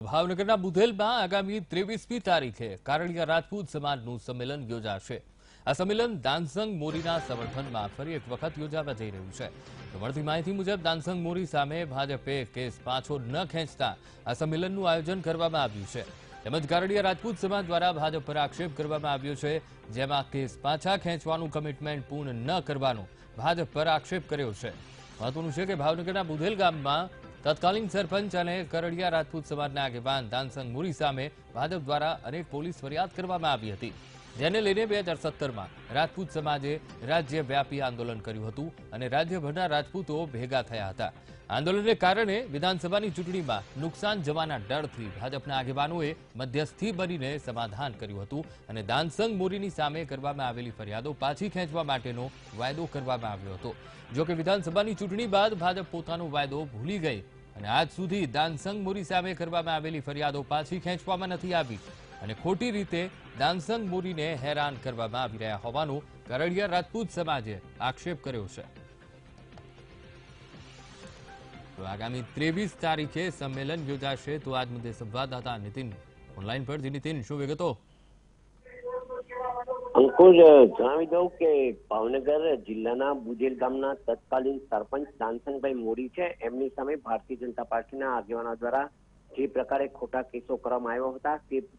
ભાવનગરના બુધેલમાં આગામી ત્રેવીસમી તારીખે કારણિયા રાજપૂત સમાજનું સંમેલન યોજાશે. આ સંમેલન દાનસંગ મોરીના સમર્થનમાં ફરી એક વખત યોજાવા જઈ રહ્યું છે. તો મળતી માહિતી મુજબ, દાનસંગ મોરી સામે ભાજપે કેસ પાછો ન ખેંચતા આ સંમેલનનું આયોજન કરવામાં આવ્યું છે. તેમજ કારડિયા રાજપૂત સમાજ દ્વારા ભાજપ પર આક્ષેપ કરવામાં આવ્યો છે, જેમાં કેસ પાછા ખેંચવાનું કમિટમેન્ટ પૂર્ણ ન કરવાનો ભાજપ પર આક્ષેપ કર્યો છે. મહત્વનું છે કે ભાવનગરના બુધેલ ગામમાં તત્કાલીન સરપંચ અને કરડિયા રાજપૂત સમાજના આગેવાન દાનસંગ મુરી સામે ભાજપ દ્વારા અનેક પોલીસ ફરિયાદ કરવામાં આવી હતી. જેને લઈને બે હજાર સત્તરમાં રાજપૂત સમાજે રાજ્યવ્યાપી આંદોલન કર્યું હતું અને રાજ્યભરના રાજપૂતો ભેગા થયા હતા. આંદોલનને કારણે વિધાનસભાની ચૂંટણીમાં નુકસાન જવાના ડરથી ભાજપના આગેવાનોએ મધ્યસ્થી બનીને સમાધાન કર્યું હતું અને દાનસંગ મોરીની સામે કરવામાં આવેલી ફરિયાદો પાછી ખેંચવા માટેનો વાયદો કરવામાં આવ્યો હતો. જો કે વિધાનસભાની ચૂંટણી બાદ ભાજપ પોતાનો વાયદો ભૂલી ગઈ અને આજ સુધી દાનસંગ મોરી સામે કરવામાં આવેલી ફરિયાદો પાછી ખેંચવામાં નથી આવી અને ખોટી રીતે દાનસંગ મોરીને હેરાન કરવામાં આવી રહ્યા હોવાનો કરડિયા રાજપૂત સમાજે આક્ષેપ કર્યો છે. આગામી ત્રેવીસ તારીખે સંમેલન યોજાશે તો આજ મુદ્દે સંવાદદાતા નીતિન ઓનલાઈન પર. જી નીતિન, શું વિગતો? અંકુર જણાવી દઉં કે ભાવનગર જિલ્લાના બુજેલ ગામના તત્કાલીન સરપંચ દાનસંગભાઈ મોડી છે. એમની સામે ભારતીય જનતા પાર્ટીના આગેવાનો દ્વારા જે પ્રકારે ખોટા કેસો કરવામાં આવ્યા હતા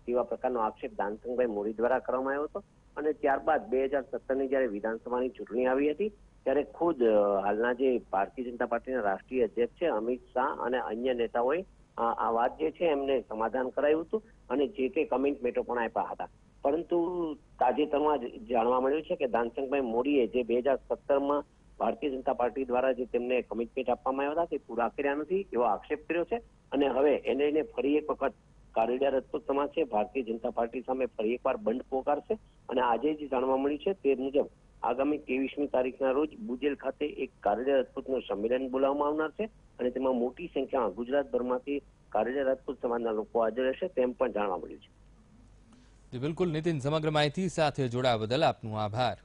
તેવા પ્રકારનો આક્ષેપ દાનસંગભાઈ મોડી દ્વારા કરવામાં આવ્યો હતો. અને ત્યારબાદ બે હજાર સત્તરની જયારે વિધાનસભાની ચૂંટણી આવી હતી, ત્યારે ખુદ હાલના જે ભારતીય જનતા પાર્ટીના રાષ્ટ્રીય અધ્યક્ષ છે અમિત શાહ અને અન્ય નેતાઓએ આ વાત જે છે એમને સમાધાન કરાયું હતું અને જે તે કમિટમેન્ટો પણ આપ્યા હતા. પરંતુ તાજેતરમાં જ જાણવા મળ્યું છે કે દાનસંગભાઈ મોરીએ જે બે હજાર સત્તરમાં ભારતીય જનતા પાર્ટી દ્વારા જે તેમને કમિટમેન્ટ આપવામાં આવ્યા હતા તે પૂરા કર્યા નથી એવો આક્ષેપ કર્યો છે. અને હવે એને ફરી એક વખત કારેડિયા રાજપૂત સમાજ છે. ભારતીય જનતા પાર્ટી સામે ફરી એકવાર બંધ પોકારશે. આજે જે જાણવા મળ્યું છે, તે મુજબ આગામી ત્રેવીસમી તારીખના રોજ બુજેલ ખાતે એક કાર્ય રાજપૂતનું સંમેલન બોલાવવામાં આવનાર છે અને તેમાં મોટી સંખ્યામાં ગુજરાતભરમાંથી કાર્ય રાજપૂત સમાજના લોકો હાજર રહેશે તેમ પણ જાણવા મળ્યું છે. બિલકુલ. નીતિન, સમગ્ર માહિતી સાથે જોડાવા બદલ આપનો આભાર.